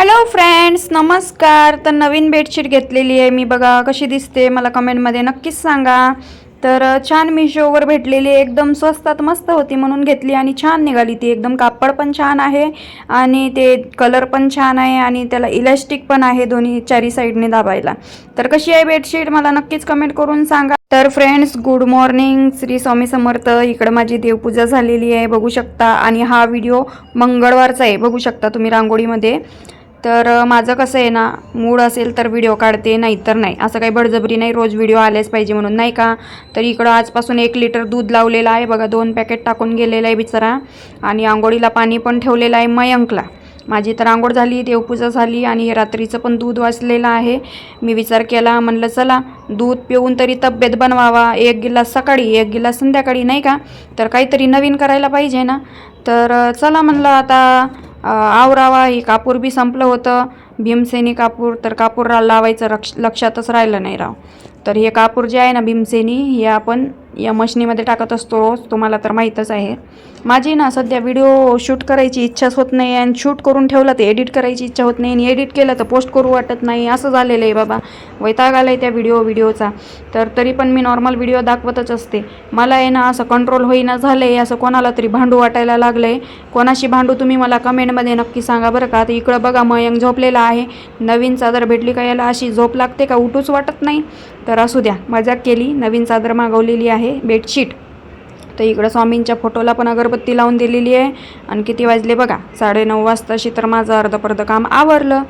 Hello friends नमस्कार. तर नवीन bedsheet घेतलेली आहे. मी बघा कशी दिसते. मला कमेंटमध्ये नक्कीच सांगा. तर छान मिशोवर भेटलेली आहे. एकदम स्वस्तात मस्त होती म्हणून घेतली आणि छान निघाली ती. एकदम कापड पण छान आहे आणि ते कलर पण छान आहे आणि त्याला इलॅस्टिक पण आहे दोन्ही चारी साईडने दाबायला. तर कशी आहे बेडशीट मला नक्कीच कमेंट करून सांगा. तर friends good morning Shri Swami Samarth. इकडं माझी देवपूजा झालेली आहे. बघू शकता. आणि हा व्हिडिओ मंगळवारचा आहे. बघू शकता तुम्ही रांगोळीमध्ये. तर माझं कसं आहे ना मूड असेल तर व्हिडिओ काढते नाही तर नाही. असं काही बडजबरी नाही रोज व्हिडिओ आलेच पाहिजे म्हणून नाही का? तर इकडं आजपासून एक लिटर दूध लावलेलं आहे बघा दोन पॅकेट टाकून गेलेलं आहे बिचारा आणि आंघोळीला पाणी पण ठेवलेलं आहे मयंकला. माझी तर आंघोळ झाली देवपूजा झाली आणि हे रात्रीचं पण दूध वाचलेलं आहे. मी विचार केला म्हणलं चला दूध पिऊन तरी तब्येत बनवावा एक गिलास सकाळी एक गिलास संध्याकाळी नाही का? तर काहीतरी नवीन करायला पाहिजे ना? तर चला म्हणलं आता आवरावा ही कापूर बी संपलं होतं. भीमसेनी कापूर तर कापूर रा- लावायचं रक्ष लक्षातच राहिलं नाही राव. तर हे कापूर जे आहे ना भीमसेनी हे आपण या मशनीमध्ये टाकत असतो. तुम्हाला तर माहीतच आहे. माझी ना सध्या व्हिडिओ शूट करायची इच्छाच होत नाही आणि शूट करून ठेवला तर एडिट करायची इच्छा होत नाही. आणि एडिट केलं तर पोस्ट करू वाटत नाही. असं झालेलं आहे बाबा. वैताग आला आहे त्या व्हिडिओ व्हिडिओचा तर तरी पण मी नॉर्मल व्हिडिओ दाखवतच असते. मला आहे ना असं कंट्रोल होईना झालं आहे असं कोणाला तरी भांडू वाटायला लागलं आहे कोणाशी भांडू तुम्ही मला कमेंटमध्ये नक्की सांगा बरं का. तर इकडं बघा मयंक झोपलेला आहे. नवीन चादर भेटली का याला? अशी झोप लागते का? उठूच वाटत नाही. तर असू द्या मजाक केली नवीन चादर मागवलेली आहे बेडशीट. तर इकडं स्वामींच्या फोटोला पण अगरबत्ती लावून दिलेली आहे. आणि किती वाजले बघा साडेनऊ वाजताशी तर माझं अर्धपर्ध काम आवरलं.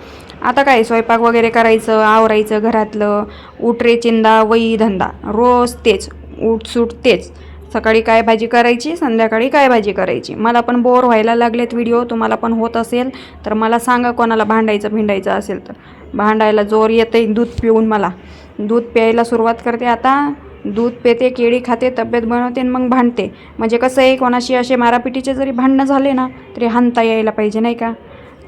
आता काय स्वयंपाक वगैरे करायचं आवरायचं घरातलं उटरे चिंदा वई धंदा. रोज तेच उठसूट तेच. सकाळी काय भाजी करायची संध्याकाळी काय भाजी करायची. मला पण बोर व्हायला लागलेत व्हिडिओ तुम्हाला पण होत असेल. तर मला सांगा कोणाला भांडायचं भिंडायचं असेल तर. भांडायला जोर येते दूध पिऊन मला. दूध प्यायला सुरुवात करते. आता दूध पेते केळी खाते तब्येत बनवते आणि मग भांडते. म्हणजे कसं आहे कोणाशी असे मारापिटीचे जरी भांडणं झाले ना तरी हाणता यायला पाहिजे नाही का?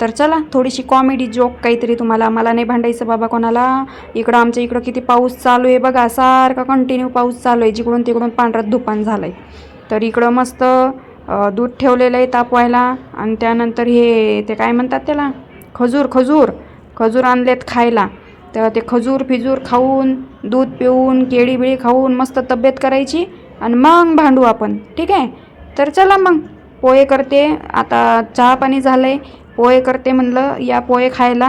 तर चला थोडीशी कॉमेडी जोक काहीतरी तुम्हाला. मला नाही भांडायचं बाबा कोणाला. इकडं आमच्या इकडं किती पाऊस चालू आहे बघा. सारखा कंटिन्यू पाऊस चालू आहे. जिकडून तिकडून पांढरत दुपान झालं आहे तर इकडं मस्त दूध ठेवलेलं आहे तापवायला. आणि त्यानंतर हे ते काय म्हणतात त्याला? खजूर खजूर. खजूर आणलेत खायला. तर ते खजूर फिजूर खाऊन दूध पिऊन केळी बिळी खाऊन मस्त तब्येत करायची आणि मग भांडू आपण. ठीक आहे? तर चला मग. पोहे करते. आता चहा पाणी झालं आहे पोहे करते म्हणलं या पोहे खायला.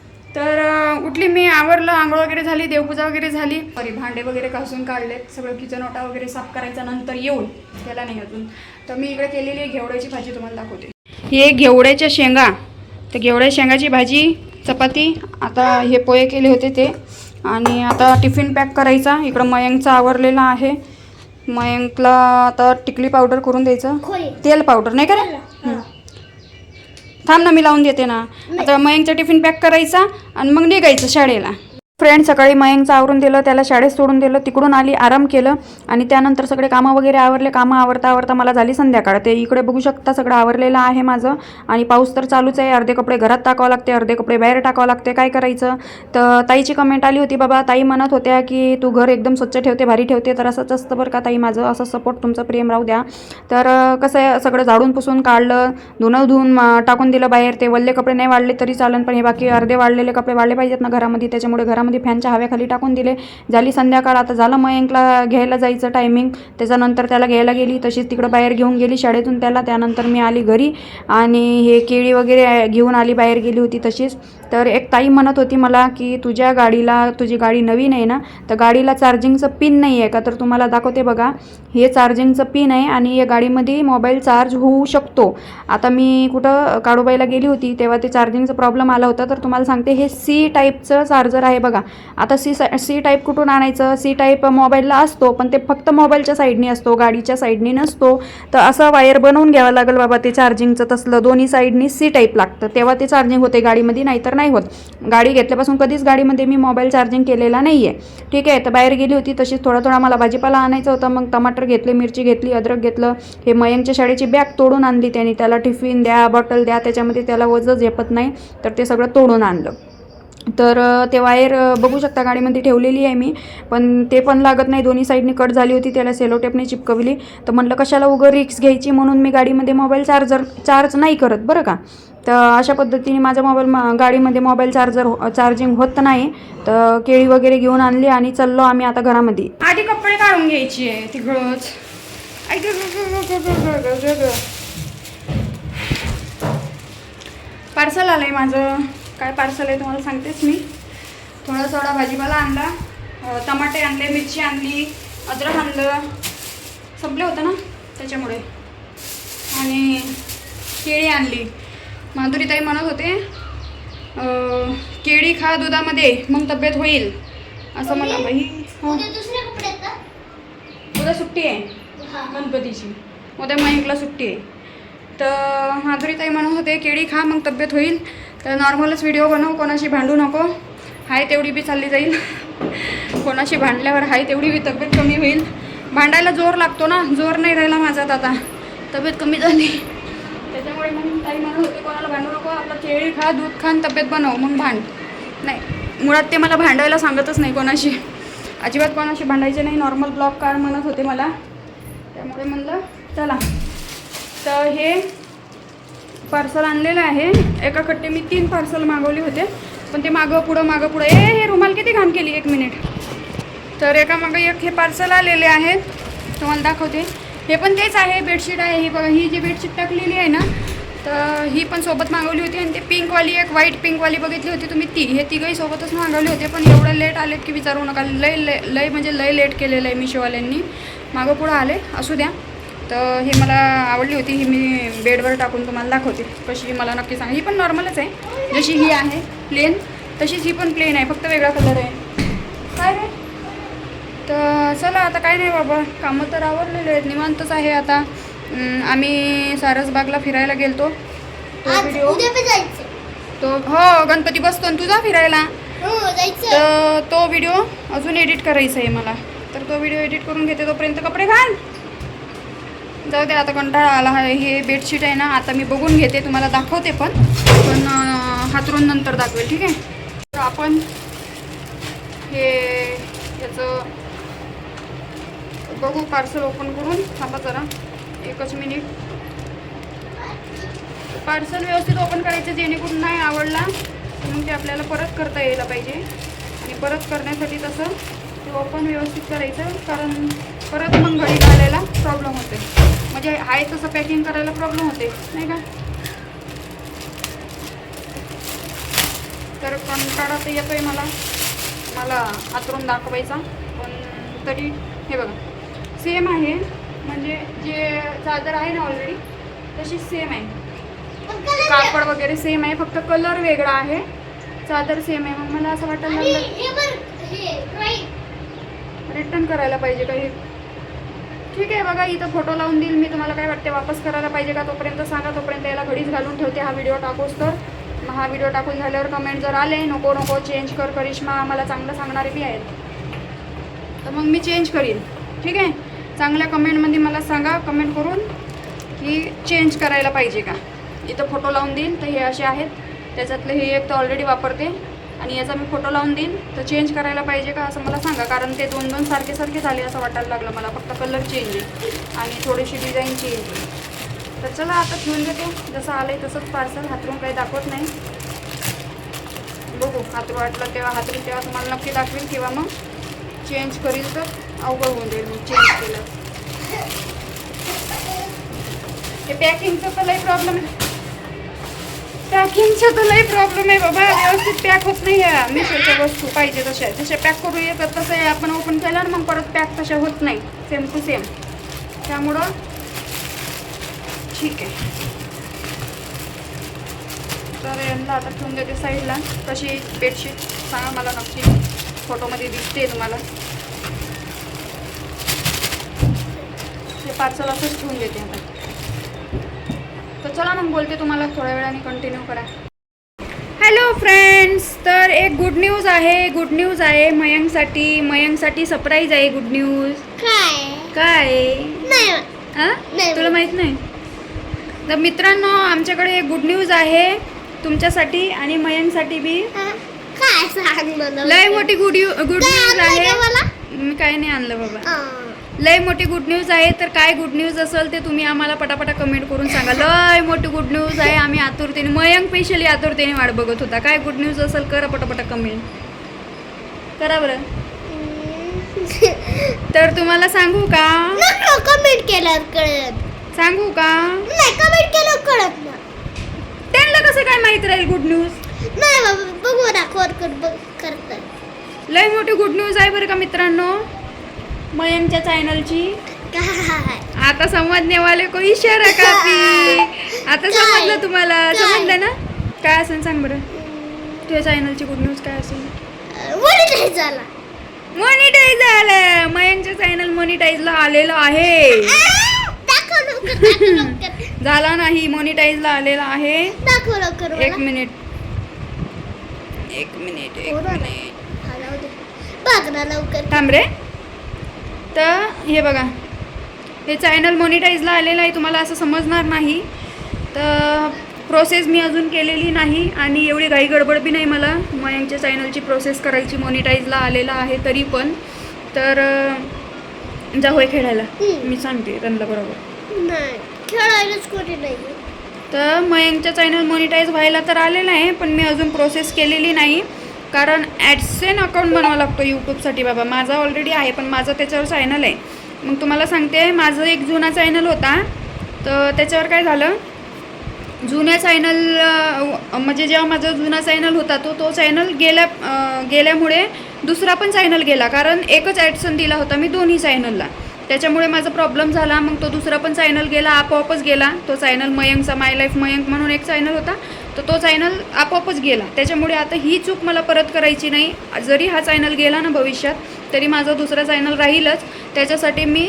तर उठली मी आवरलं आंघोळ वगैरे झाली देवपूजा वगैरे झाली. सॉरी भांडे वगैरे घासून काढलेत सगळं किचन ओटा वगैरे साफ करायचा नंतर येऊन त्याला नाही अजून. तर मी इकडे केलेली घेवड्याची भाजी तुम्हाला दाखवते. हे घेवड्याच्या शेंगा. तर घेवड्या शेंगाची भाजी चपाती आता हे पोहे केले होते ते. आणि आता टिफिन पॅक करायचा. इकडं मयंकचा आवरलेला आहे. मयंकला आता टिकली पावडर करून द्यायचं. तेल पावडर नाही का. थांब ना मी लावून देते ना. आता मयंकचा टिफिन पॅक करायचा आणि मग निघायचं शाळेला. फ्रेंड सकाळी मयंकचं आवरून दिलं त्याला शाळेत सोडून दिलं तिकडून आली आराम केलं आणि त्यानंतर सगळे कामं वगैरे आवरले. कामं आवरता आवरता मला झाली संध्याकाळ. ते इकडे बघू शकता सगळं आवरलेलं आहे माझं. आणि पाऊस तर चालूच आहे. अर्धे कपडे घरात टाकावं लागते अर्धे कपडे बाहेर टाकावं लागते. काय करायचं? तर ताईची कमेंट आली होती बाबा ताई म्हणत होत्या की तू घर एकदम स्वच्छ ठेवते भारी ठेवते तर असंच असतं बरं का ताई माझं. असं सपोर्ट तुमचं प्रेम राहू द्या. तर कसं आहे सगळं झाडून पुसून काढलं धुणं धुवून टाकून दिलं बाहेर. ते वल्ले कपडे नाही वाढले तरी चालन पण हे बाकी अर्धे वाढलेले कपडे वाढले पाहिजेत ना घरामध्ये. त्याच्यामुळे घरामध्ये फॅनच्या हव्याखाली टाकून दिले. झाली संध्याकाळ आता झालं मयंकला घ्यायला जायचं टायमिंग त्याच्यानंतर त्याला घ्यायला गेली तशीच तिकडं बाहेर घेऊन गेली शाळेतून त्याला. त्यानंतर मी आली घरी आणि हे केळी वगैरे घेऊन आली बाहेर गेली होती तशीच. तर एक ताई म्हणत होती मला की तुझ्या गाडीला तुझी गाडी नवीन आहे ना तर गाडीला चार्जिंगचं पिन नाही आहे का? तर तुम्हाला दाखवते बघा. हे चार्जिंगचं पिन आहे आणि या गाडीमध्ये मोबाईल चार्ज होऊ शकतो. आता मी कुठं काळूबाईला गेली होती तेव्हा ते चार्जिंगचा प्रॉब्लेम आला होता. तर तुम्हाला सांगते हे सी टाईपचं चार्जर आहे बघा. आता सी सी टाईप कुठून आणायचं? सी टाईप मोबाईलला असतो पण ते फक्त मोबाईलच्या साईडनी असतो गाडीच्या साईडने नसतो. तर असं वायर बनवून घ्यावं लागेल बाबा ते चार्जिंगचं तसलं दोन्ही साईडनी सी टाईप लागतं. तेव्हा ते चार्जिंग होते गाडीमध्ये नाहीतर नाही होत. गाडी घेतल्यापासून कधीच गाडीमध्ये मी मोबाईल चार्जिंग केलेला नाही आहे ठीक आहे तर बाहेर गेली होती तशीच थोडा थोडा मला भाजीपाला आणायचा होता. मग टमाटर घेतले मिरची घेतली अद्रक घेतलं. हे मयंकच्या शाळेची बॅग तोडून आणली त्यांनी. त्याला टिफिन द्या बॉटल द्या त्याच्यामध्ये त्याला वजं झेपत नाही. तर ते सगळं तोडून आणलं. तर ते वायर बघू शकता गाडीमध्ये ठेवलेली आहे मी. पण ते पण लागत नाही. दोन्ही साईडनी कट झाली होती त्याला सेलोटेपने चिपकवली. तर म्हटलं कशाला उगं रिक्स घ्यायची? म्हणून मी गाडीमध्ये मोबाईल चार्जर चार्ज नाही करत. बरं का? तर अशा पद्धतीने माझा मोबाईल मा गाडीमध्ये मोबाईल चार्जर हो, चार्जिंग होत नाही. तर केळी वगैरे घेऊन आणली आणि चाललो आम्ही आता घरामध्ये. आधी कपडे काढून घ्यायची आहे तिकडंच पार्सल आलं आहे माझं. काय पार्सल आहे तुम्हाला सांगतेच मी. थोडा थोडा भाजीपाला आणला. टमाटे आणले मिरची आणली अद्रक आणलं. संपले होतं ना त्याच्यामुळे. आणि केळी आणली. माधुरीताई म्हणत होते केळी खा दुधामध्ये मग तब्येत होईल असं मला हो. उद्या सुट्टी आहे. गणपतीची. उद्या मयंकला सुट्टी आहे. तर माधुरीताई म्हणत होते केळी खा मग तब्येत होईल. तर नॉर्मलच व्हिडिओ बनव कोणाशी भांडू नको. हाय तेवढी बी चालली जाईल. कोणाशी भांडल्यावर हाय तेवढी बी तब्येत कमी होईल. भांडायला जोर लागतो ना जोर नाही राहिला माझ्यात आता. तब्येत कमी झाली. त्याच्यामुळे म्हणून ताई म्हणत होते कोणाला भांडू नको आपलं केळी खा दूध खा तब्येत बनव मग भांड. नाही मुळात ते मला भांडायला सांगतच नाही कोणाशी. अजिबात कोणाशी भांडायचे नाही नॉर्मल ब्लॉक कार म्हणत होते मला. त्यामुळे म्हणलं चला. तर हे पार्सल आणलेलं आहे. एका कट्टे मी तीन पार्सल मागवले होते. पण ते मागं पुढं मागं पुढं. ए हे रुमाल किती घाण केली एक मिनिट तर एका मागं एक हे पार्सल आलेले आहेत. तुम्हाला दाखवते. हे पण तेच आहे बेडशीट आहे. ही बघा ही जी बेडशीट टाकलेली आहे ना तर ही पण सोबत मागवली होती आणि ते पिंकवाली एक व्हाईट पिंकवाली बघितली होती. तुम्ही ती हे तिघही सोबतच मागवले होते पण एवढं लेट आलेत की विचारू नका. लय लय लय म्हणजे लय लेट केलेलं आहे मिशोवाल्यांनी. मागं पुढं आले असू द्या. तर ही मला आवडली होती ही मी बेडवर टाकून तुम्हाला दाखवते. कशी मला नक्की सांगा. ही पण नॉर्मलच आहे. जशी ही आहे प्लेन तशीच ही पण प्लेन आहे फक्त वेगळा कलर आहे. काय रे? तर चला आता काय नाही बाबा कामं तर आवडलेले आहेत. निवांतच आहे आता. आम्ही सारसबागला फिरायला गेलतो. तो व्हिडिओ तो हो गणपती बसतो आणि तुझा फिरायला? हो तर तो व्हिडिओ अजून एडिट करायचा आहे मला. तर तो व्हिडिओ एडिट करून घेते तोपर्यंत कपडे घाल. जाऊ दे आता कंटाळा आला. आहे हे बेडशीट आहे ना आता मी बघून घेते तुम्हाला दाखवते पण. पण हातरून नंतर दाखवेल ठीक आहे? तर आपण हे याचं बघू पार्सल ओपन करून. थांबा जरा. एकच मिनिट पार्सल व्यवस्थित ओपन करायचं जेणेकरून नाही आवडला म्हणून मग ते आपल्याला परत करता यायला पाहिजे. आणि परत करण्यासाठी तसं ते ओपन व्यवस्थित करायचं कारण परत मग घरी घालायला प्रॉब्लेम होते. म्हणजे आहे तसं पॅकिंग करायला प्रॉब्लेम होते नाही का? तर कंटाळा तर येतो आहे मला. मला आतरून दाखवायचा पण तरी हे बघा. सेम आहे. म्हणजे जे चादर आहे ना ऑलरेडी तशी सेम आहे. कापड वगैरे सेम आहे फक्त कलर वेगळा आहे. चादर सेम आहे. मग मला असं right. रिटर्न करायला पाहिजे काही ठीक आहे बघा इथं फोटो लावून देईल मी. तुम्हाला काय वाटते वापस करायला पाहिजे का? तोपर्यंत सांगा. तोपर्यंत याला घडीच घालून ठेवते हा व्हिडिओ टाकूस तर. मग हा व्हिडिओ टाकून झाल्यावर कमेंट जर आले नको नको चेंज कर करिश्मा आम्हाला चांगलं सांगणारे बी आहेत. तर मग मी चेंज करीन. ठीक आहे? चांगल्या कमेंटमध्ये मला सांगा कमेंट करून की चेंज करायला पाहिजे का? इथं फोटो लावून देईन तर हे असे आहेत. त्याच्यातले हे एक तर ऑलरेडी वापरते. आणि याचा मी फोटो लावून देईन तर चेंज करायला पाहिजे का असं मला सांगा. कारण ते दोन दोन सारखे सारखे झाले असं वाटायला लागलं मला. फक्त कलर चेंज आहे. आणि थोडीशी डिझाईन चेंज आहे. तर चला आता ठेवून देते. जसं आलं आहे तसंच पार्सल हातरून काही दाखवत नाही. बघू हातरू वाटलं तेव्हा हातरून तेव्हा तुम्हाला नक्की दाखवेल किंवा मग चेंज करील तर अवघड होऊन जाईल मग चेंज केलं. ते पॅकिंगचं तर लई प्रॉब्लेम पॅकिंगचं तर लई प्रॉब्लेम आहे बाबा. व्यवस्थित पॅक होत नाही या मिशोच्या वस्तू पाहिजे तशा. जशा पॅक करू येतात तसं आहे आपण ओपन केलं मग परत पॅक तशा होत नाही. सेम टू सेम त्यामुळं ठीक आहे. तर यांना आता ठेवून देते साईडला तशी बेडशीट सांगा मला नक्की. फोटोमध्ये दिसते तुम्हाला. हे पार्सल असंच ठेवून देते आता. तर चला मग बोलते तुम्हाला थोड्या वेळाने कंटिन्यू करा. हॅलो फ्रेंड्स तर एक गुड न्यूज आहे गुड न्यूज आहे मयंकसाठी. मयंकसाठी सरप्राईज आहे गुड न्यूज काय? हा. तुला माहीत नाही? तर मित्रांनो आमच्याकडे एक गुड न्यूज आहे तुमच्यासाठी आणि मयंकसाठी बी. हा? काय सांग मला? लय मोठी गुड गुड न्यूज आहे. मी काय नाही आणलं बाबा. लय मोठी गुड न्यूज आहे तर काय गुड न्यूज असेल ते तुम्ही आम्हाला पटापटा कमेंट करून सांगा. लय मोठी गुड न्यूज आहे आम्ही आतुरतेने मयंक स्पेशली आतुरतेने वाट बघत होता. काय गुड न्यूज असेल करा पटापटा कमेंट करा बरं. तर तुम्हाला सांगू का? कमेंट केल्यावर कळत. सांगू का? नाही कमेंट केल्यावर कळत ना. त्यांना कसं काय माहीत राहील गुड न्यूज नाही बाबा बघू ना बघ करतात लय मोठी गुड न्यूज आहे बरं का मित्रांनो. मयंकच्या चॅनलची आता समजने वाले को इशारा काफी आता? समजलं तुम्हाला? समजलं ना? काय असेल सांग बरं. तुझ्या चॅनलची गुड न्यूज काय असेल? नाही झाला. मॉनिटाईज झालं. मयंकच्या चॅनल मॉनिटाईजला आलेलं आहे. झाला नाही मॉनिटाईजला आलेला आहे. एक. मिनिट एक मिनिट एक हो. मिनिट. थांब रे. तर हे बघा हे चॅनल मॉनिटाईजला आलेलं आहे तुम्हाला असं समजणार नाही. तर प्रोसेस मी अजून केलेली नाही आणि एवढी घाई गडबड बी नाही मला. मयंकच्या चॅनलची प्रोसेस करायची मॉनिटाईजला आलेला आहे तरी पण. तर जा होय खेळायला. मी सांगते त्यांना बरोबर. नाही खेळायलाच कोणी नाही तर मयंकचा चॅनल मॉनिटाईज व्हायला तर आलेला आहे पण मी अजून प्रोसेस केलेली नाही. कारण ॲडसेन अकाउंट बनवावा लागतो यूट्यूबसाठी बाबा. माझा ऑलरेडी आहे पण माझं त्याच्यावर चॅनल आहे. मग तुम्हाला सांगते माझं एक जुना चॅनल होता. तर त्याच्यावर काय झालं? जुन्या चॅनल म्हणजे जेव्हा माझा जुना चॅनल होता तो तो चॅनल गेल्या गेल्यामुळे दुसरा पण चॅनल गेला. कारण एकच ॲडसन दिला होता मी दोन्ही चॅनलला त्याच्यामुळे माझा प्रॉब्लेम झाला. मग तो दुसरा पण चॅनल गेला आपोआपच गेला. तो चॅनल मयंकचा माय लाईफ मयंक म्हणून एक चॅनल होता. तर तो चॅनल आपोआपच गेला. त्याच्यामुळे आता ही चूक मला परत करायची नाही. जरी हा चॅनल गेला ना भविष्यात तरी माझा दुसरा चॅनल राहीलच. त्याच्यासाठी मी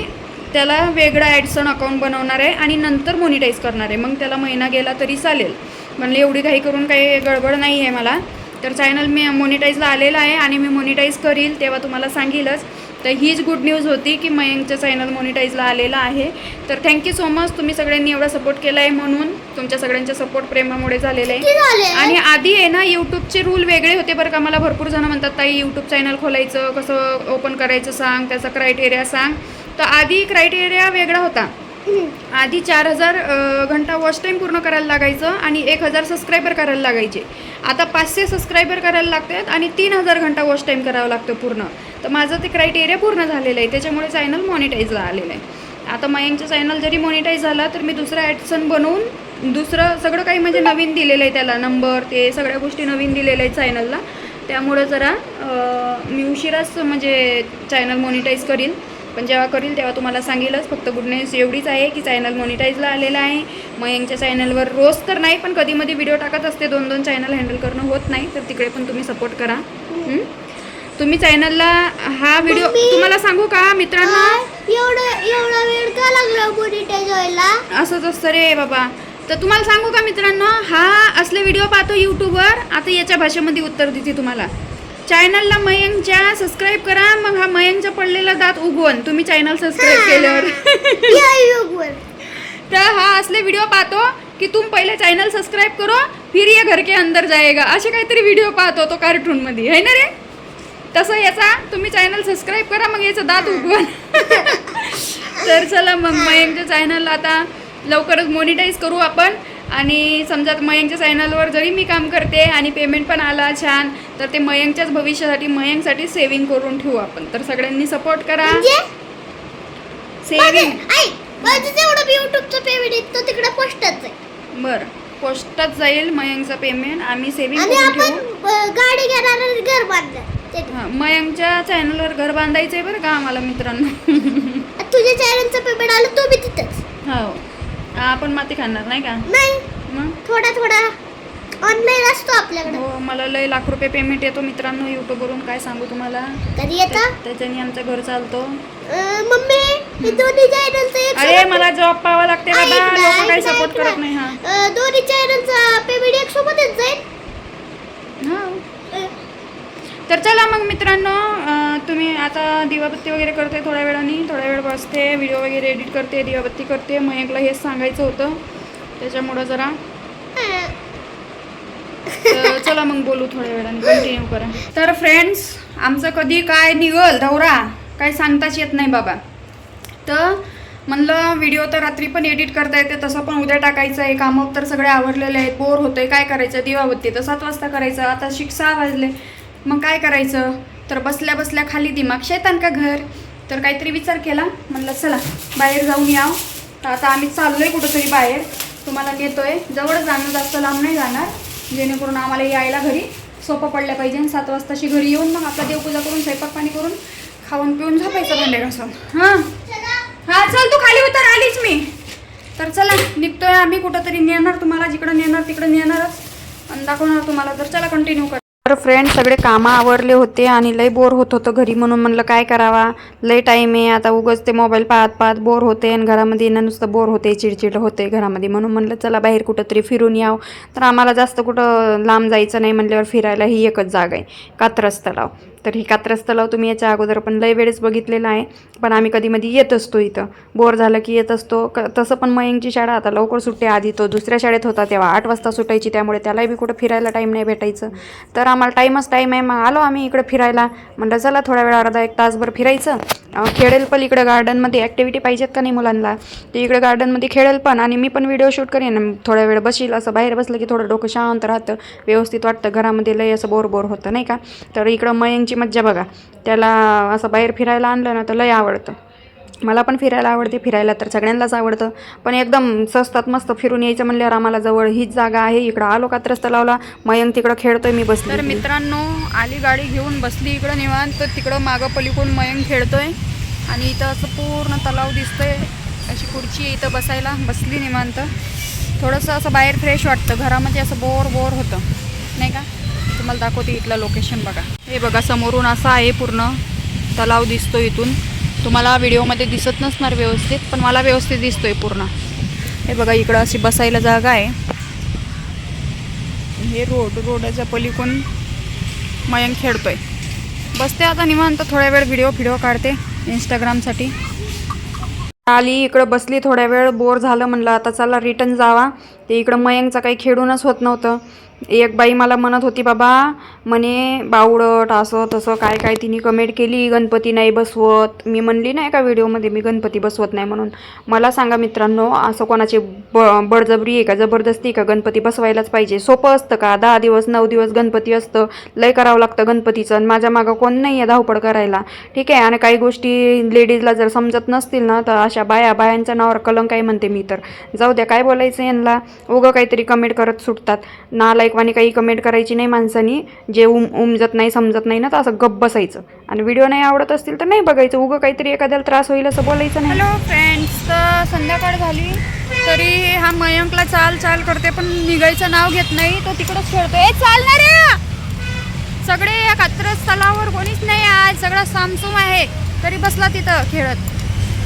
त्याला वेगळा ॲडसन अकाउंट बनवणार आहे आणि नंतर मोनिटाईज करणार आहे. मग त्याला महिना गेला तरी चालेल. म्हणले एवढी काही करून काही गडबड नाही आहे मला. तर चॅनल मी मोनिटाईजला आलेला आहे आणि मी मोनिटाईज करील तेव्हा तुम्हाला सांगेलच. तर हीच गुड न्यूज होती की मयंकचं चॅनल मोनिटाईजला आलेलं आहे. तर थँक्यू सो मच तुम्ही सगळ्यांनी एवढा सपोर्ट केला आहे म्हणून तुमच्या सगळ्यांच्या सपोर्ट प्रेमामुळे झालेलं आहे. आणि आधी आहे ना यूट्यूबचे रूल वेगळे होते बरं का. मला भरपूर जण म्हणतात ताई यूट्यूब चॅनल खोलायचं कसं ओपन करायचं सांग त्याचा क्रायटेरिया सांग. तर आधी क्रायटेरिया वेगळा होता. आधी चार हजार घंटा वॉच टाईम पूर्ण करायला लागायचं आणि एक हजार सबस्क्रायबर करायला लागायचे. आता पाचशे सबस्क्रायबर करायला लागतात आणि तीन हजार घंटा वॉच टाईम करावं लागतं पूर्ण. तर माझं ते क्रायटेरिया पूर्ण झालेलं आहे. त्याच्यामुळे चॅनल मॉनिटाईजला आलेलं आहे. आता मयंकचं चॅनल जरी मॉनिटाईज झाला तर मी दुसरा ॲडसन बनवून दुसरं सगळं काही म्हणजे नवीन दिलेलं आहे त्याला. नंबर ते सगळ्या गोष्टी नवीन दिलेल्या आहेत चॅनलला त्यामुळं जरा मी उशिराच म्हणजे चॅनल मॉनिटाईज करीन. पण जेव्हा करील तेव्हा तुम्हाला सांगेलच. फक्त गुड न्यूज एवढीच आहे की चॅनल मॉनिटाईजला आलेलं आहे. मयंकच्या चॅनलवर रोज तर नाही पण कधीमध्ये व्हिडिओ टाकत असते. दोन दोन चॅनल हँडल करणं होत नाही. तर तिकडे पण तुम्ही सपोर्ट करा? तुम्ही चॅनलला हा व्हिडिओ. तुम्हाला सांगू का मित्रांनो? काय? एवढं एवढा वेळ का लागला मोनिटाईज व्हायला? असंच असतं रे बाबा. तर तुम्हाला सांगू का मित्रांनो हा असले व्हिडिओ पाहतो यूट्यूबवर आता याच्या भाषेमध्ये उत्तर देते तुम्हाला. चॅनलला मयंकच्या सबस्क्राईब करा मग हा मयंकचा पडलेला दात उगवण. तुम्ही चॅनल सबस्क्राईब केल्यावर. तर हा असले व्हिडिओ पाहतो की तुम पहिले चॅनल सबस्क्राईब करो फिर ये घर के अंदर जाएगा. असे काहीतरी व्हिडिओ पाहतो तो कार्टूनमध्ये आहे ना रे? तसं याचा तुम्ही चॅनल सबस्क्राईब करा मग याचं दात उगवण. तर चला मग मयंकच्या चॅनल आता लवकरच मोनिटाईज करू आपण. आणि समजा मयंकच्या चॅनलवर जरी मी काम करते आणि पेमेंट पण आला छान तर ते मयंकच्याच भविष्यासाठी मयंकसाठी सेव्हिंग करून ठेवू आपण. तर सगळ्यांनी सपोर्ट करा. म्हणजे? सेव्हिंग आई माझं जेवढं मी युट्यूबचं पेमेंट येतो तिकडे पोस्टच आहे. बरं. पोस्टात जाईल मयंकचं पेमेंट आम्ही सेव्हिंग करून ठेवू. गाडी घर हां मयंकच्या चॅनलवर घर बांधायचं आहे बरं का आम्हाला मित्रांनो? तुझ्या चॅनलचं पेमेंट आलं तो बी तिथंच. हो. आपण माती खाणार नाही का? नाही. मग? थोडा थोडा. ऑनलाईन असतो आपल्याकडे. हो मला लय लाख रुपये पेमेंट येतो मित्रांनो यूट्यूबवरून काय सांगू तुम्हाला? कधी येतं. त्या- त्याच्याने आमचं घर चालतो. मम्मी दोन्ही चॅनलचं एक अरे मला जॉब पाहावा लागते बाबा लोक काही सपोर्ट. करत नाही हा. दोन्ही चॅनलचा पेमेंट एक सोबतच जाईल तर चला मग मित्रांनो तुम्ही आता दिवाबत्ती वगैरे करते थोड्या वेळाने थोड्या वेळ बसते व्हिडिओ वगैरे एडिट करते दिवाबत्ती करते. मयंकला हेच सांगायचं होतं. त्याच्यामुळं जरा. तर चला मग बोलू थोड्या वेळाने. कंटिन्यू करा. तर फ्रेंड्स आमचं कधी काय निघल? दौरा. काय सांगताच येत नाही बाबा. तर म्हणलं व्हिडिओ तर रात्री पण एडिट करता येते तसं पण उद्या टाकायचं आहे. कामं तर सगळे आवरलेले आहेत. बोर होतंय. काय करायचं? दिवाबत्ती तर सात वाजता करायचं. आता शिक सहा वाजले. मग काय करायचं? तर बसल्या बसल्या खाली दिमाग शेतान का घर? तर काहीतरी विचार केला. म्हणलं चला बाहेर जाऊन याव. तर आता आम्ही चाललो आहे कुठंतरी बाहेर. तुम्हाला नेतो आहे जवळ जाणं जास्त लांब नाही जाणार. जेणेकरून आम्हाला यायला घरी सोपं पडलं पाहिजे. आणि सात वाजताशी घरी येऊन मग आपला देवपूजा करून स्वयंपाक पाणी करून खाऊन पिऊन झोपायचं भांडे घासून. हां. हां चल तू खाली उतर आलीच मी. तर चला निघतोय आम्ही कुठंतरी. नेणार तुम्हाला जिकडं नेणार तिकडं नेणारच. आणि दाखवणार तुम्हाला. तर चला कंटिन्यू कर. तर फ्रेंड सगळे कामं आवरले होते आणि लय बोर होत होतं घरी म्हणून म्हणलं काय करावा? लय टाईम आहे आता उगच ते मोबाईल पाहत पाहत बोर होते आणि घरामध्ये येणं नुसतं बोर होते चिडचिड होते घरामध्ये. म्हणून म्हणलं चला बाहेर कुठंतरी फिरून यावं. तर आम्हाला जास्त कुठं लांब जायचं नाही म्हणल्यावर फिरायला ही एकच जागा आहे कात्रस तलाव. तर ही कात्रज तलाव तुम्ही याच्या अगोदर पण लय वेळेस बघितलेला आहे. पण आम्ही कधी येत असतो इथं. बोर झालं की येत असतो. क तसं पण मयंकची शाळा आता लवकर सुट्टे आधी तो दुसऱ्या शाळेत होता तेव्हा आठ वाजता सुटायची त्यामुळे त्यालाही बी कुठं फिरायला टाईम नाही भेटायचं. तर आम्हाला टाईमच टाईम आहे. मग आलो आम्ही इकडं फिरायला. म्हणलं चला थोड्या वेळ अर्धा एक तासभर फिरायचं. खेळेल पण इकडं गार्डनमध्ये ॲक्टिव्हिटी पाहिजेत का नाही मुलांना? ते इकडं गार्डनमध्ये खेळेल पण आणि मी पण व्हिडिओ शूट करेन. थोड्या वेळ बसील असं बाहेर बसलं की थोडं डोकं शांत राहतं. व्यवस्थित वाटतं. घरामध्ये लय असं बोर बोर होतं नाही का? तर इकडं मयंकची मज्जा बघा. त्याला असं बाहेर फिरायला आणलं ना तर लय आवडतं. मला पण फिरायला आवडते. फिरायला तर सगळ्यांनाच आवडतं. पण एकदम स्वस्तात मस्त फिरून यायचं म्हणल्यावर आम्हाला जवळ हीच जागा आहे. इकडं आलो कात्रच तलावला मयंक तिकडं खेळतोय मी बसली तर मित्रांनो आली गाडी घेऊन बसली इकडं निवांत. तर तिकडं मागं पलीकडून मयंक खेळतोय. आणि इथं असं पूर्ण तलाव दिसतोय. अशी खुर्ची आहे इथं बसायला. बसली निवांत. थोडंसं असं बाहेर फ्रेश वाटतं. घरामध्ये असं बोर बोर होतं. नाही का? तुम्हाला दाखवते इथलं लोकेशन बघा. हे बघा समोरून असं आहे पूर्ण. तलाव दिसतो इथून. तुम्हाला व्हिडिओमध्ये दिसत नसणार व्यवस्थित पण मला व्यवस्थित दिसतोय पूर्ण. हे बघा इकडं अशी बसायला जागा आहे. हे रोड रोडाच्या पलीकडून मयंक खेळतोय. बसते आता निवांत थोड्या वेळ व्हिडिओ व्हिडिओ काढते इंस्टाग्रामसाठी आली इकडं बसली थोड्या वेळ बोर झालं म्हणलं आता चला रिटर्न जावा. ते इकडं मयंकचं काही खेळूनच होत नव्हतं. एक बाई मला म्हणत होती बाबा म्हणे बावडट असं तसं काय काय तिने कमेंट केली गणपती नाही बसवत. मी म्हणली नाही का व्हिडिओमध्ये मी गणपती बसवत नाही म्हणून. मला सांगा मित्रांनो असं कोणाची ब बळजबरी आहे का जबरदस्ती आहे का गणपती बसवायलाच पाहिजे? सोपं असतं का? दहा दिवस नऊ दिवस गणपती असतं. लय करावं लागतं गणपतीचं आणि माझ्या मागं कोण नाही आहे धावपळ करायला. ठीक आहे आणि काही गोष्टी लेडीजला जर समजत नसतील ना तर अशा बाया बायांच्या नावावर कलंक आहे म्हणते मी तर. जाऊ द्या काय बोलायचं यांना? उगं काहीतरी कमेंट करत सुटतात. नालायकवानी काही कमेंट करायची नाही माणसानी. जे उम उमजत नाही समजत नाही ना तर असं गप्प बसायचं. आणि व्हिडिओ नाही आवडत असतील तर नाही बघायचं. उगं काहीतरी एखाद्याला त्रास होईल असं बोलायचं नाही. हॅलो फ्रेंड्स तर संध्याकाळ झाली. तरी हा मयंकला चाल चाल करते पण निघायचं नाव घेत नाही. तो तिकडंच खेळतो ए, चाल ना रे! सगळे या कात्रज तलावर कोणीच नाही आज. सगळा सामसूम आहे. तरी बसला तिथं खेळत.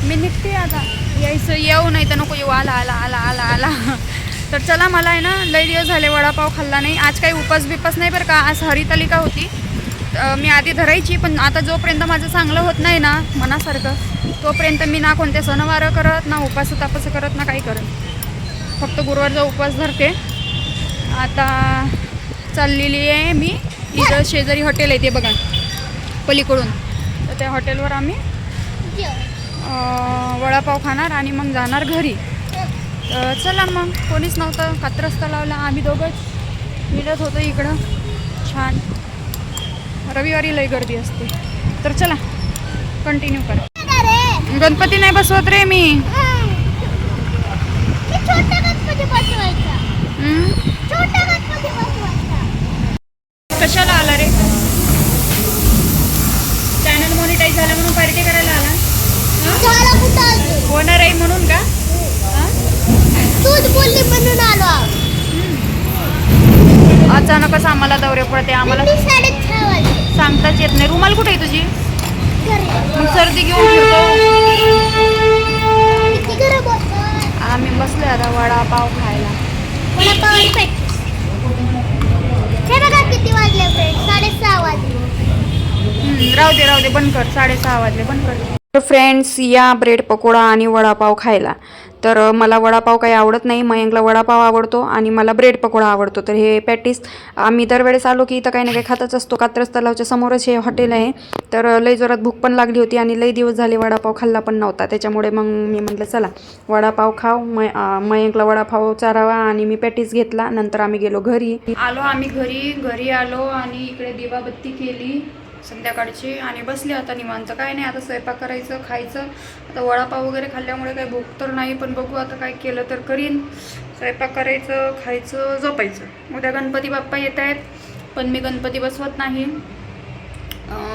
मी निघते आता. यायचं येऊ नाही तर नको. येऊ आला आला आला आला आला. तर चला मला आहे ना लय दिवस झाले वडापाव खाल्ला नाही. आज काही उपास बिपास नाही बरं का. आज हरितालिका होती. मी आधी धरायची पण आता जोपर्यंत माझं चांगलं होत नाही ना मनासारखं तोपर्यंत मी ना कोणते सणवारं करत ना उपास तापस करत ना काही करत फक्त गुरुवारचा उपवास धरते. आता चाललेली आहे मी इथं शेजारी हॉटेल आहे ते बघा पलीकडून. तर त्या हॉटेलवर आम्ही वडापाव खाणार आणि मग जाणार घरी. तर चला मग. कोणीच नव्हतं. कात्रज तलावला आम्ही दोघंच. मिळत होतो इकडं. छान. रविवारी लय गर्दी असते. तर चला. कंटिन्यू करा. गणपती नाही बसवत रे मी. कशाला आला रे? चॅनल मॉनिटाईज झालं म्हणून पार्टी करायला आला? होणार आहे म्हणून का? तूच बोलली म्हणून आलो. अचानकच आम्हाला दौरे पडते आम्हाला मी साडेत सहा वाजले सांगताच येत नाही. रुमाल कुठे आहे तुझी? घरी. मग सर्दी घेऊन फिरतो. किती घरं बोलतात आम्ही बसलोय आता वडापाव खायला. वडापाव पेट हे बघा किती वाजले साडेसहा वाजले. राहू दे राहू दे. बंद कर. साडेसहा वाजले. बंद कर. फ्रेंड्स या ब्रेड पकोडा आणि वडापाव खायला. तर मला वडापाव काही आवडत नाही. मयंकला वडापाव आवडतो आणि मला ब्रेड पकोडा आवडतो. तर हे पॅटीस आम्ही दरवेळेस आलो की इथं काही ना काही खातच असतो. कात्रज तलावच्या समोरच हे हॉटेल आहे. तर लई जोरात भूक पण लागली होती आणि लई दिवस झाले वडापाव खाल्ला पण नव्हता. त्याच्यामुळे मग मी म्हटलं चला वडापाव खाव मय मयंकला वडापाव चारावा आणि मी पॅटीस घेतला. नंतर आम्ही गेलो घरी. आलो आम्ही घरी. घरी आलो आणि इकडे दिवाबत्ती केली. संध्याकाळची आणि बसली आता निवांत. काय नाही आता स्वयंपाक करायचं खायचं. आता वडापाव वगैरे खाल्ल्यामुळे काही भूक तर नाही पण बघू आता काय केलं तर करीन. स्वयंपाक करायचं खायचं झोपायचं. उद्या गणपती बाप्पा येत आहेत पण मी गणपती बसवत नाही.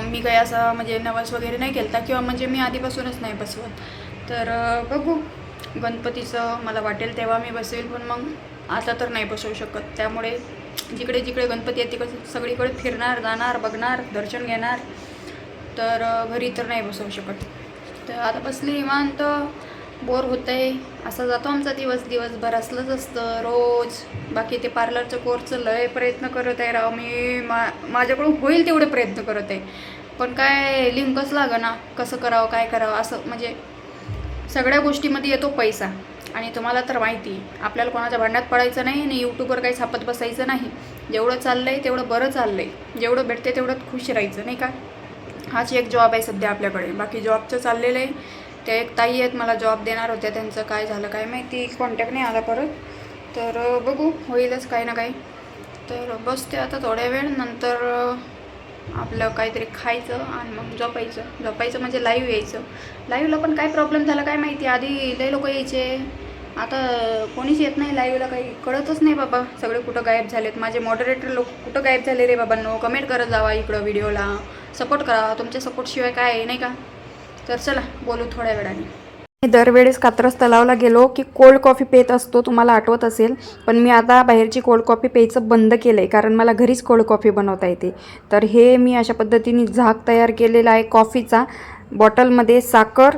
मी काही असा म्हणजे नवस वगैरे नाही केलता किंवा म्हणजे मी आधीपासूनच नाही बसवत. तर बघू. गणपतीचं मला वाटेल तेव्हा मी बसवेल पण मग आता तर नाही बसवू शकत. त्यामुळे जिकडे जिकडे गणपती आहेत तिकडे सगळीकडे फिरणार जाणार बघणार दर्शन घेणार. तर घरी तर नाही बसवू शकत. तर आता बसली निवांत बोर होत आहे असा जातो आमचा दिवस दिवसभर असलंच असतं रोज. बाकी ते पार्लरचं कोर्सचं लय प्रयत्न करत आहे राव. मी मा माझ्याकडून होईल तेवढे प्रयत्न करत आहे. पण काय लिंकच ना कसं करावं काय करावं असं म्हणजे सगळ्या गोष्टीमध्ये येतो पैसा. आणि तुम्हाला तर माहिती आहे, आपल्याला कोणाच्या भांड्यात पडायचं नाही आणि यूट्यूबवर काही छापत बसायचं नाही. जेवढं चाललं आहे तेवढं बरं चाललं आहे जेवढं भेटते तेवढं खुश राहायचं नाही का? हाच एक जॉब आहे सध्या आपल्याकडे. बाकी जॉबचं चाललेलं आहे. त्या एक ताई आहेत मला जॉब देणार होत्या. त्यांचं काय झालं काय माहिती. कॉन्टॅक्ट नाही आला परत. तर बघू. होईलच काही ना काही. तर बसते आता थोड्या वेळ. नंतर आपलं काहीतरी खायचं आणि मग झोपायचं. झोपायचं म्हणजे लाईव्ह यायचं. लाईव्हला पण काय प्रॉब्लेम झाला काय माहिती. आधी लय लोक यायचे. आता कोणीच येत नाही लाईव्हला काही कळतच नाही बाबा. सगळे कुठं गायब झालेत? माझे मॉडरेटर लोक कुठं गायब झाले रे बाबांनो कमेंट करत जावा इकडं व्हिडिओला सपोर्ट करा. तुमच्या सपोर्टशिवाय काय आहे नाही का? तर चला बोलू थोड्या वेळाने. मी दरवेळेस कात्रस तलावला गेलो की कोल्ड कॉफी पेत असतो तुम्हाला आठवत असेल. पण मी आता बाहेरची कोल्ड कॉफी प्यायचं बंद केलं आहे कारण मला घरीच कोल्ड कॉफी बनवता येते. तर हे मी अशा पद्धतीने झाक तयार केलेला आहे कॉफीचा बॉटलमध्ये साखर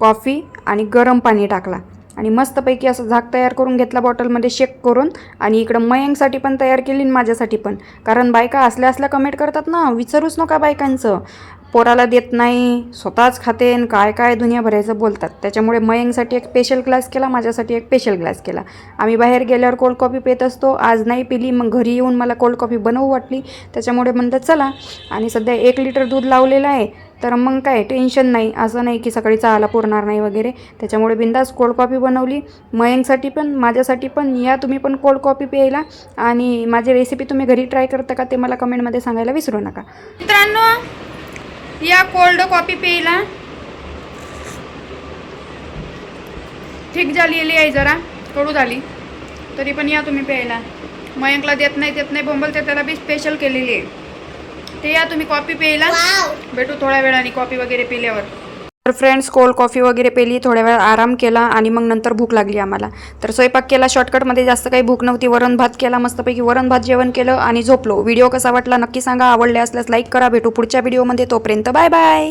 कॉफी आणि गरम पाणी टाकला. आणि मस्तपैकी असं झाक तयार करून घेतला बॉटलमध्ये शेक करून आणि इकडं मयंकसाठी पण तयार केली आणि माझ्यासाठी पण. कारण बायका असल्या असल्या कमेंट करतात ना विचारूच नका बायकांचं. पोराला देत नाही स्वतःच खाते आणि काय काय दुनिया भरायचं बोलतात. त्याच्यामुळे मयंकसाठी एक स्पेशल ग्लास केला माझ्यासाठी एक स्पेशल ग्लास केला. आम्ही बाहेर गेल्यावर कोल्ड कॉफी पित असतो आज नाही पिली मग घरी येऊन मला कोल्ड कॉफी बनवू वाटली. त्याच्यामुळे म्हणतात चला. आणि सध्या एक लिटर दूध लावलेलं आहे. तर मग काय टेन्शन नाही. असं नाही की सकाळी चहाला पुरणार नाही वगैरे. त्याच्यामुळे बिंदास कोल्ड कॉफी बनवली. मयंकसाठी पण माझ्यासाठी पण या तुम्ही पण कोल्ड कॉफी प्यायला. आणि माझी रेसिपी तुम्ही घरी ट्राय करता का ते मला कमेंटमध्ये सांगायला विसरू नका. मित्रांनो या कोल्ड कॉफी प्यायला. ठीक झालेली आहे जरा. कडू झाली. तरी पण या तुम्ही प्यायला. मयंकला देत नाही देत नाही. बोंबलते त्याला बी स्पेशल केलेली आहे. ते या तुम्ही कॉफी प्यायला भेटू थोड्या वेळाने कॉफी वगैरे पिल्यावर. तर फ्रेंड्स कोल्ड कॉफी वगैरे पेली थोड्या वेळ आराम केला आणि मग नंतर भूक लागली आम्हाला. तर स्वयंपाक केला शॉर्टकटमध्ये जास्त काही भूक नव्हती वरण भात केला मस्तपैकी वरण भात जेवण केलं आणि झोपलो. व्हिडिओ कसा वाटला नक्की सांगा आवडले असल्यास लाईक करा भेटू पुढच्या व्हिडिओमध्ये तोपर्यंत बाय बाय